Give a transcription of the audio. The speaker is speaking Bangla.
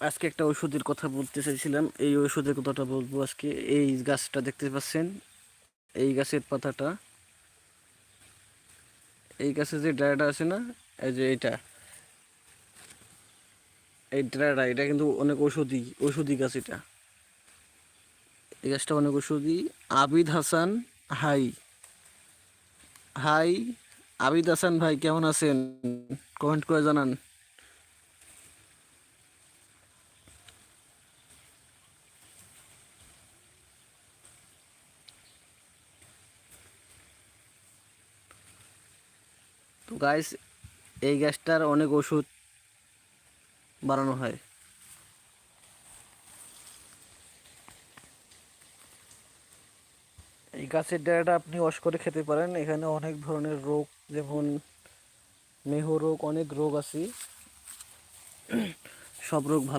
আজকে একটা ওষুধের কথা বলতে চাইছিলাম। এই ওষুধের কথাটা বলব আজকে। এই গাছটা দেখতে পাচ্ছেন? এই গাছের পাতাটা। এই গাছের যে ডায়াটা আছে না, এই যে এটা। এই ডায়াটা এটা কিন্তু অনেক ওষুধি ওষুধি গাছ এটা। এই গাছটা অনেক ওষুধি আবিদ হাসান হাই। হাই, আবিদ হাসান ভাই, কেমন আছেন? কমেন্ট করে জানান। তো গাইস এই গ্যাসটার অনেক ওষুধ বানানো হয়। এই গাছের ডাঁটাটা আপনি ওয়াশ করে খেতে পারেন। এখানে অনেক ধরনের রোগ, যেমন মেহ রোগ, অনেক রোগ আছে। সব রোগ ভালো।